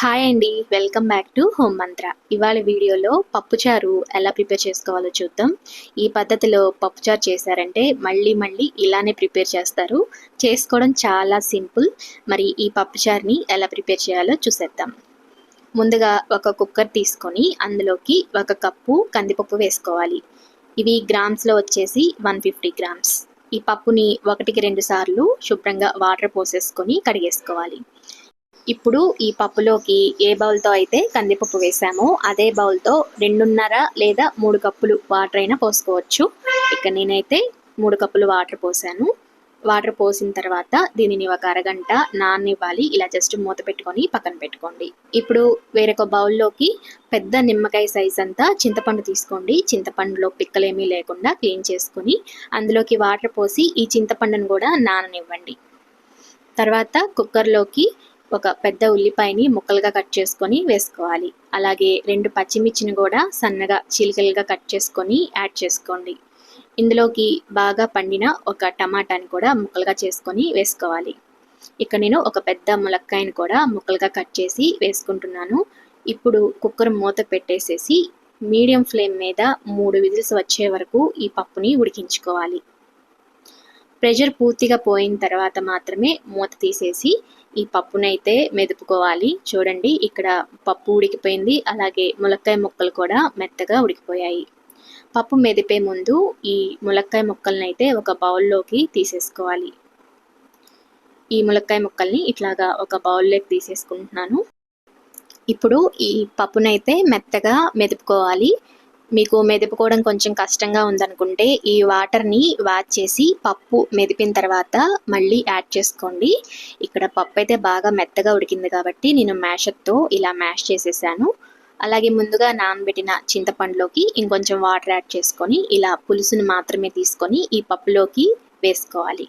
Hi అండి welcome back to home మంత్ర ఇవాళ వీడియోలో పప్పుచారు ఎలా ప్రిపేర్ చేసుకోవాలో చూద్దాం. ఈ పద్ధతిలో పప్పుచారు చేశారంటే మళ్ళీ మళ్ళీ ఇలానే ప్రిపేర్ చేస్తారు. చేసుకోవడం చాలా సింపుల్. మరి ఈ పప్పుచారుని ఎలా ప్రిపేర్ చేయాలో చూసేద్దాం. ముందుగా ఒక కుక్కర్ తీసుకొని అందులోకి ఒక కప్పు కందిపప్పు వేసుకోవాలి. ఇవి గ్రామ్స్లో వచ్చేసి వన్ ఫిఫ్టీ గ్రామ్స్ ఈ పప్పుని ఒకటికి రెండు సార్లు శుభ్రంగా వాటర్ పోసేసుకొని కడిగేసుకోవాలి. ఇప్పుడు ఈ పప్పులోకి ఏ బౌల్తో అయితే కందిపప్పు వేసామో అదే బౌల్తో రెండున్నర లేదా మూడు కప్పులు వాటర్ అయినా పోసుకోవచ్చు. ఇక్కడ నేనైతే మూడు కప్పులు వాటర్ పోసాను. వాటర్ పోసిన తర్వాత దీనిని ఒక అరగంట నాన్నివ్వాలి. ఇలా జస్ట్ మూత పెట్టుకొని పక్కన పెట్టుకోండి. ఇప్పుడు వేరొక బౌల్లోకి పెద్ద నిమ్మకాయ సైజ్ అంతా చింతపండు తీసుకోండి. చింతపండులో పిక్కలేమీ లేకుండా క్లీన్ చేసుకుని అందులోకి వాటర్ పోసి ఈ చింతపండును కూడా నాననివ్వండి. తర్వాత కుక్కర్లోకి ఒక పెద్ద ఉల్లిపాయని ముక్కలుగా కట్ చేసుకొని వేసుకోవాలి. అలాగే రెండు పచ్చిమిర్చిని కూడా సన్నగా చిలికలుగా కట్ చేసుకొని యాడ్ చేసుకోండి. ఇందులోకి బాగా పండిన ఒక టమాటాని కూడా ముక్కలుగా చేసుకొని వేసుకోవాలి. ఇక్కడ నేను ఒక పెద్ద ములక్కాయని కూడా ముక్కలుగా కట్ చేసి వేసుకుంటున్నాను. ఇప్పుడు కుక్కర్ మూత పెట్టేసేసి మీడియం ఫ్లేమ్ మీద మూడు విజిల్స్ వచ్చే వరకు ఈ పప్పుని ఉడికించుకోవాలి. ప్రెషర్ పూర్తిగా పోయిన తర్వాత మాత్రమే మూత తీసేసి ఈ పప్పునైతే మెదుపుకోవాలి. చూడండి ఇక్కడ పప్పు ఉడికిపోయింది. అలాగే ములక్కాయ ముక్కలు కూడా మెత్తగా ఉడికిపోయాయి. పప్పు మెదిపే ముందు ఈ ములక్కాయ ముక్కలనైతే అయితే ఒక బౌల్లోకి తీసేసుకోవాలి. ఈ ములక్కాయ ముక్కల్ని ఇట్లాగా ఒక బౌల్లోకి తీసేసుకుంటున్నాను. ఇప్పుడు ఈ పప్పునైతే మెత్తగా మెదుపుకోవాలి. మీకు మెదుపుకోవడం కొంచెం కష్టంగా ఉందనుకుంటే ఈ వాటర్ని వాచ్ చేసి పప్పు మెదిపిన తర్వాత మళ్ళీ యాడ్ చేసుకోండి. ఇక్కడ పప్పు అయితే బాగా మెత్తగా ఉడికింది కాబట్టి నేను మ్యాషర్తో ఇలా మ్యాష్ చేసేసాను. అలాగే ముందుగా నానబెట్టిన చింతపండులోకి ఇంకొంచెం వాటర్ యాడ్ చేసుకొని ఇలా పులుసుని మాత్రమే తీసుకొని ఈ పప్పులోకి వేసుకోవాలి.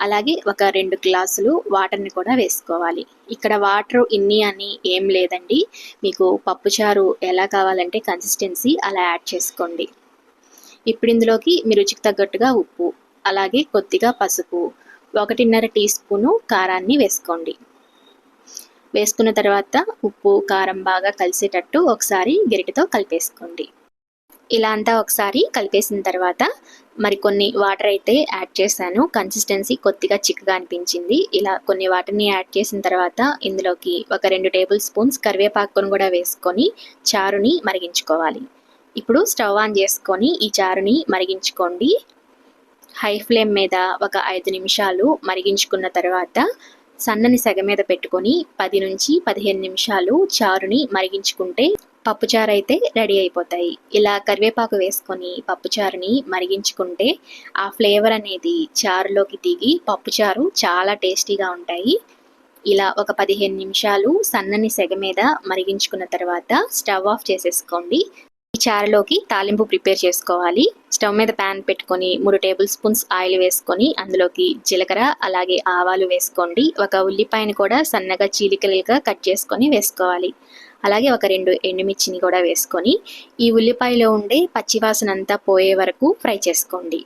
అలాగే ఒక రెండు గ్లాసులు వాటర్ని కూడా వేసుకోవాలి. ఇక్కడ వాటర్ ఇన్ని అని ఏం లేదండి. మీకు పప్పుచారు ఎలా కావాలంటే కన్సిస్టెన్సీ అలా యాడ్ చేసుకోండి. ఇప్పుడు ఇందులోకి మీ రుచికి తగ్గట్టుగా ఉప్పు అలాగే కొద్దిగా పసుపు ఒకటిన్నర టీ స్పూను కారాన్ని వేసుకోండి. వేసుకున్న తర్వాత ఉప్పు కారం బాగా కలిసేటట్టు ఒకసారి గరిటతో కలిపేసుకోండి. ఇలా అంతా ఒకసారి కలిపేసిన తర్వాత మరికొన్ని వాటర్ అయితే యాడ్ చేశాను. కన్సిస్టెన్సీ కొద్దిగా చిక్కగా అనిపించింది. ఇలా కొన్ని వాటర్ని యాడ్ చేసిన తర్వాత ఇందులోకి ఒక రెండు టేబుల్ స్పూన్స్ కరివేపాకును కూడా వేసుకొని చారుని మరిగించుకోవాలి. ఇప్పుడు స్టవ్ ఆన్ చేసుకొని ఈ చారుని మరిగించుకోండి. హై ఫ్లేమ్ మీద ఒక ఐదు నిమిషాలు మరిగించుకున్న తర్వాత సన్నని సెగ మీద పెట్టుకొని పది నుంచి పదిహేను నిమిషాలు చారుని మరిగించుకుంటే పప్పుచారు అయితే రెడీ అయిపోతాయి. ఇలా కరివేపాకు వేసుకొని పప్పుచారుని మరిగించుకుంటే ఆ ఫ్లేవర్ అనేది చారులోకి దిగి పప్పుచారు చాలా టేస్టీగా ఉంటాయి. ఇలా ఒక పదిహేను నిమిషాలు సన్నని సెగ మీద మరిగించుకున్న తర్వాత స్టవ్ ఆఫ్ చేసేసుకోండి. ఈ చారులోకి తాలింపు ప్రిపేర్ చేసుకోవాలి. స్టవ్ మీద ప్యాన్ పెట్టుకొని మూడు టేబుల్ స్పూన్స్ ఆయిల్ వేసుకొని అందులోకి జీలకర్ర అలాగే ఆవాలు వేసుకోండి. ఒక ఉల్లిపాయని కూడా సన్నగా చీలికలుగా కట్ చేసుకొని వేసుకోవాలి. అలాగే ఒక రెండు ఎండుమిర్చిని కూడా వేసుకొని ఈ ఉల్లిపాయలో ఉండే పచ్చివాసన అంతా పోయే వరకు ఫ్రై చేసుకోండి.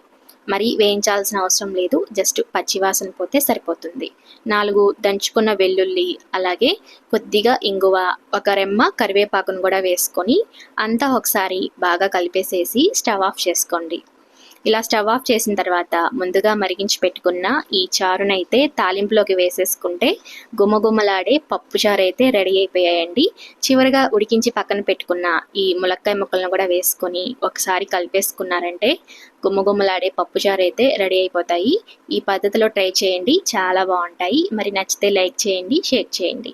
మరి వేయించాల్సిన అవసరం లేదు జస్ట్ పచ్చివాసన పోతే సరిపోతుంది. నాలుగు దంచుకున్న వెల్లుల్లి అలాగే కొద్దిగా ఇంగువ ఒక రెమ్మ కరివేపాకును కూడా వేసుకొని అంతా ఒకసారి బాగా కలిపేసేసి స్టవ్ ఆఫ్ చేసుకోండి. ఇలా స్టవ్ ఆఫ్ చేసిన తర్వాత ముందుగా మరిగించి పెట్టుకున్న ఈ చారునైతే తాలింపులోకి వేసేసుకుంటే గుమగుమలాడే పప్పు చారు అయితే రెడీ అయిపోయాయండి. చివరిగా ఉడికించి పక్కన పెట్టుకున్న ఈ ములక్కాయ ముక్కలను కూడా వేసుకొని ఒకసారి కలిపేసుకున్నారంటే గుమ్మగుమ్మలాడే పప్పు చారు అయితే రెడీ అయిపోతాయి. ఈ పద్ధతిలో ట్రై చేయండి చాలా బాగుంటాయి. మరి నచ్చితే లైక్ చేయండి షేర్ చేయండి.